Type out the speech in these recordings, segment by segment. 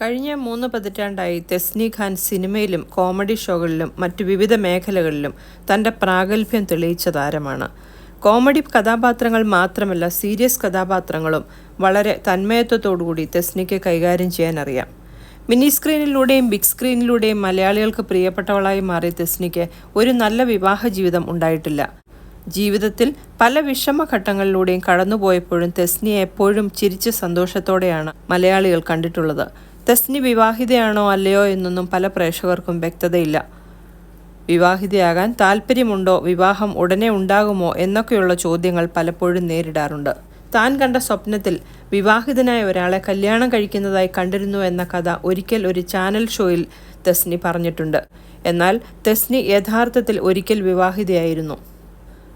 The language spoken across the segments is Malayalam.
കഴിഞ്ഞ മൂന്ന് പതിറ്റാണ്ടായി തെസ്നി ഖാൻ സിനിമയിലും കോമഡി ഷോകളിലും മറ്റു വിവിധ മേഖലകളിലും തന്റെ പ്രാഗൽഭ്യം തെളിയിച്ച താരമാണ്. കോമഡി കഥാപാത്രങ്ങൾ മാത്രമല്ല സീരിയസ് കഥാപാത്രങ്ങളും വളരെ തന്മയത്വത്തോടുകൂടി തെസ്നിക്ക് കൈകാര്യം ചെയ്യാൻ അറിയാം. മിനി സ്ക്രീനിലൂടെയും ബിഗ് സ്ക്രീനിലൂടെയും മലയാളികൾക്ക് പ്രിയപ്പെട്ടവളായി മാറിയ തെസ്നിക്ക് ഒരു നല്ല വിവാഹ ജീവിതം ഉണ്ടായിട്ടില്ല. ജീവിതത്തിൽ പല വിഷമഘട്ടങ്ങളിലൂടെയും കടന്നുപോയപ്പോഴും തെസ്നിയെ എപ്പോഴും ചിരിച്ച സന്തോഷത്തോടെയാണ് മലയാളികൾ കണ്ടിട്ടുള്ളത്. തെസ്നി വിവാഹിതയാണോ അല്ലയോ എന്നൊന്നും പല പ്രേക്ഷകർക്കും വ്യക്തതയില്ല. വിവാഹിതയാകാൻ താല്പര്യമുണ്ടോ വിവാഹം ഉടനെ ഉണ്ടാകുമോ? എന്നൊക്കെയുള്ള ചോദ്യങ്ങൾ പലപ്പോഴും നേരിടാറുണ്ട്. താൻ കണ്ട സ്വപ്നത്തിൽ വിവാഹിതനായ ഒരാളെ കല്യാണം കഴിക്കുന്നതായി കണ്ടിരുന്നു എന്ന കഥ ഒരിക്കൽ ഒരു ചാനൽ ഷോയിൽ തെസ്നി പറഞ്ഞിട്ടുണ്ട്. എന്നാൽ തെസ്നി യഥാർത്ഥത്തിൽ ഒരിക്കൽ വിവാഹിതയായിരുന്നു.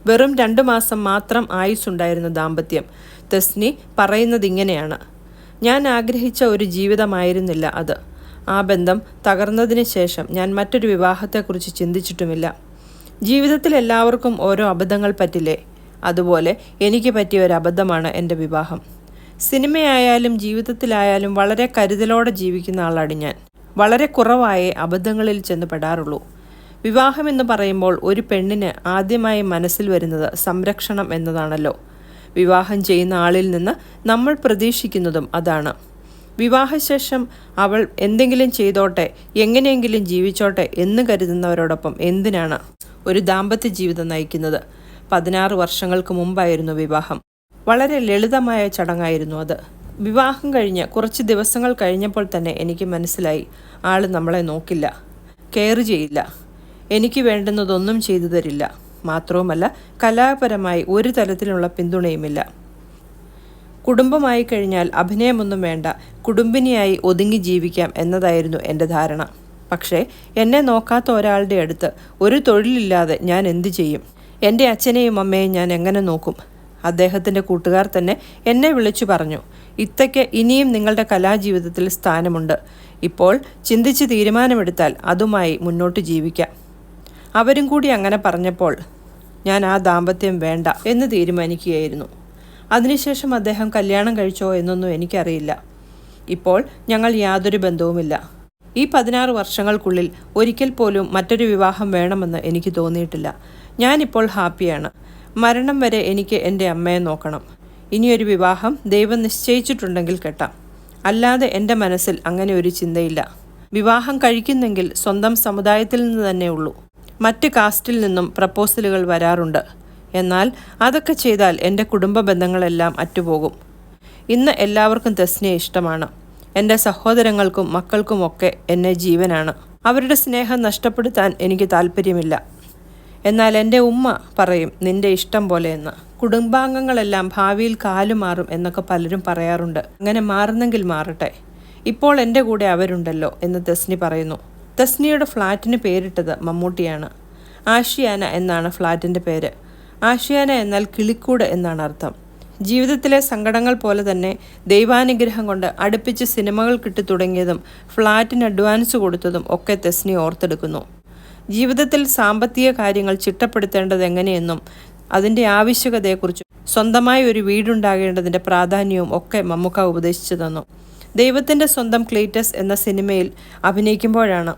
വെറും രണ്ടു മാസം മാത്രം ആയുസ്സുണ്ടായിരുന്ന ദാമ്പത്യം. തെസ്നി പറയുന്നത് ഇങ്ങനെയാണ്. ഞാൻ ആഗ്രഹിച്ച ഒരു ജീവിതമായിരുന്നില്ല അത്. ആ ബന്ധം തകർന്നതിന് ശേഷം ഞാൻ മറ്റൊരു വിവാഹത്തെക്കുറിച്ച് ചിന്തിച്ചിട്ടുമില്ല. ജീവിതത്തിൽ എല്ലാവർക്കും ഓരോ അബദ്ധങ്ങൾ പറ്റില്ലേ? അതുപോലെ എനിക്ക് പറ്റിയ ഒരു അബദ്ധമാണ് എന്റെ വിവാഹം. സിനിമയായാലും ജീവിതത്തിലായാലും വളരെ കരുതലോടെ ജീവിക്കുന്ന ആളാണ് ഞാൻ. വളരെ കുറവായേ അബദ്ധങ്ങളിൽ ചെന്ന് പെടാറുള്ളൂ. വിവാഹമെന്ന് പറയുമ്പോൾ ഒരു പെണ്ണിന് ആദ്യമായി മനസ്സിൽ വരുന്നത് സംരക്ഷണം എന്നതാണല്ലോ. വിവാഹം ചെയ്യുന്ന ആളിൽ നിന്ന് നമ്മൾ പ്രതീക്ഷിക്കുന്നതും അതാണ്. വിവാഹശേഷം അവൾ എന്തെങ്കിലും ചെയ്തോട്ടെ എങ്ങനെയെങ്കിലും ജീവിച്ചോട്ടെ എന്ന് കരുതുന്നവരോടൊപ്പം എന്തിനാണ് ഒരു ദാമ്പത്യ ജീവിതം നയിക്കുന്നത്? പതിനാറ് വർഷങ്ങൾക്ക് മുമ്പായിരുന്നു വിവാഹം. വളരെ ലളിതമായ ചടങ്ങായിരുന്നു അത്. വിവാഹം കഴിഞ്ഞ് കുറച്ച് ദിവസങ്ങൾ കഴിഞ്ഞപ്പോൾ തന്നെ എനിക്ക് മനസ്സിലായി ആൾ നമ്മളെ നോക്കില്ല കെയർ ചെയ്യില്ല. എനിക്ക് വേണ്ടുന്നതൊന്നും ചെയ്തു തരില്ല. മാത്രവുമല്ല കലാപരമായി ഒരു തരത്തിലുള്ള പിന്തുണയുമില്ല. കുടുംബമായി കഴിഞ്ഞാൽ അഭിനയമൊന്നും വേണ്ട കുടുംബിനിയായി ഒതുങ്ങി ജീവിക്കാം എന്നതായിരുന്നു എന്റെ ധാരണ. പക്ഷേ എന്നെ നോക്കാത്ത ഒരാളുടെ അടുത്ത് ഒരു തൊഴിലില്ലാതെ ഞാൻ എന്തു ചെയ്യും? എന്റെ അച്ഛനെയും അമ്മയെയും ഞാൻ എങ്ങനെ നോക്കും? അദ്ദേഹത്തിന്റെ കൂട്ടുകാർ തന്നെ എന്നെ വിളിച്ചു പറഞ്ഞു ഇത്തയ്ക്ക് ഇനിയും നിങ്ങളുടെ കലാജീവിതത്തിൽ സ്ഥാനമുണ്ട്. ഇപ്പോൾ ചിന്തിച്ച് തീരുമാനമെടുത്താൽ അതുമായി മുന്നോട്ട് ജീവിക്കാം. അവരും കൂടി അങ്ങനെ പറഞ്ഞപ്പോൾ ഞാൻ ആ ദാമ്പത്യം വേണ്ട എന്ന് തീരുമാനിക്കുകയായിരുന്നു. അതിനുശേഷം അദ്ദേഹം കല്യാണം കഴിച്ചോ എന്നൊന്നും എനിക്കറിയില്ല. ഇപ്പോൾ ഞങ്ങൾ യാതൊരു ബന്ധവുമില്ല. ഈ പതിനാറ് വർഷങ്ങൾക്കുള്ളിൽ ഒരിക്കൽ പോലും മറ്റൊരു വിവാഹം വേണമെന്ന് എനിക്ക് തോന്നിയിട്ടില്ല. ഞാനിപ്പോൾ ഹാപ്പിയാണ്. മരണം വരെ എനിക്ക് എന്റെ അമ്മയെ നോക്കണം. ഇനിയൊരു വിവാഹം ദൈവം നിശ്ചയിച്ചിട്ടുണ്ടെങ്കിൽ കെട്ടാം. അല്ലാതെ എന്റെ മനസ്സിൽ അങ്ങനെ ഒരു ചിന്തയില്ല. വിവാഹം കഴിക്കുന്നെങ്കിൽ സ്വന്തം സമുദായത്തിൽ നിന്ന് തന്നെ ഉള്ളൂ. മറ്റ് കാസ്റ്റിൽ നിന്നും പ്രപ്പോസലുകൾ വരാറുണ്ട്. എന്നാൽ അതൊക്കെ ചെയ്താൽ എന്റെ കുടുംബ ബന്ധങ്ങളെല്ലാം അറ്റുപോകും. ഇന്ന് എല്ലാവർക്കും തെസ്നെ ഇഷ്ടമാണ്. എന്റെ സഹോദരങ്ങൾക്കും മക്കൾക്കുമൊക്കെ എന്നെ ജീവനാണ്. അവരുടെ സ്നേഹം നഷ്ടപ്പെടുത്താൻ എനിക്ക് താല്പര്യമില്ല എന്നാൽ എന്റെ ഉമ്മ പറയും നിന്റെ ഇഷ്ടം പോലെ എന്ന്. കുടുംബാംഗങ്ങളെല്ലാം ഭാവിയിൽ കാലു മാറും എന്നൊക്കെ പലരും പറയാറുണ്ട്. അങ്ങനെ മാറുന്നെങ്കിൽ മാറട്ടെ. ഇപ്പോൾ എന്റെ കൂടെ അവരുണ്ടല്ലോ എന്ന് തെസ്നി പറയുന്നു. തെസ്നിയുടെ ഫ്ലാറ്റിന് പേരിട്ടത് മമ്മൂട്ടിയാണ്. ആഷിയാന എന്നാണ് ഫ്ലാറ്റിന്റെ പേര്. ആഷിയാന എന്നാൽ കിളിക്കൂട് എന്നാണ് അർത്ഥം. ജീവിതത്തിലെ സങ്കടങ്ങൾ പോലെ തന്നെ ദൈവാനുഗ്രഹം കൊണ്ട് അടുപ്പിച്ച് സിനിമകൾ കിട്ടി തുടങ്ങിയതും ഫ്ലാറ്റിന് അഡ്വാൻസ് കൊടുത്തതും ഒക്കെ തെസ്നി ഓർത്തെടുക്കുന്നു. ജീവിതത്തിൽ സാമ്പത്തിക കാര്യങ്ങൾ ചിട്ടപ്പെടുത്തേണ്ടത് എങ്ങനെയെന്നും അതിന്റെ ആവശ്യകതയെക്കുറിച്ചും സ്വന്തമായി ഒരു വീടുണ്ടാകേണ്ടതിന്റെ പ്രാധാന്യവും ഒക്കെ മമ്മൂക്ക ഉപദേശിച്ചു തന്നു. ദൈവത്തിന്റെ സ്വന്തം ക്ലീറ്റസ് എന്ന സിനിമയിൽ അഭിനയിക്കുമ്പോഴാണ്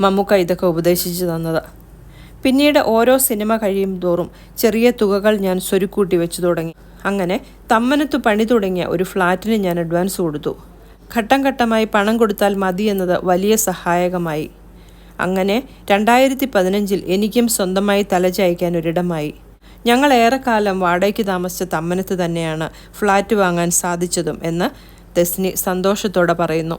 മമ്മൂക്ക ഇതൊക്കെ ഉപദേശിച്ചു തന്നത്. പിന്നീട് ഓരോ സിനിമ കഴിയും തോറും ചെറിയ തുകകൾ ഞാൻ സ്വരുക്കൂട്ടി വെച്ചു തുടങ്ങി. അങ്ങനെ തമ്മനത്തു പണി തുടങ്ങിയ ഒരു ഫ്ലാറ്റിന് ഞാൻ അഡ്വാൻസ് കൊടുത്തു. ഘട്ടം ഘട്ടമായി പണം കൊടുത്താൽ മതി എന്നത് വലിയ സഹായകമായി. അങ്ങനെ രണ്ടായിരത്തി പതിനഞ്ചിൽ എനിക്കും സ്വന്തമായി തലചായ്ക്കാൻ ഒരിടമായി. ഞങ്ങൾ ഏറെക്കാലം വാടകയ്ക്ക് താമസിച്ച തമ്മനത്ത് തന്നെയാണ് ഫ്ലാറ്റ് വാങ്ങാൻ സാധിച്ചതും എന്ന് തെസ്നി സന്തോഷത്തോടെ പറയുന്നു.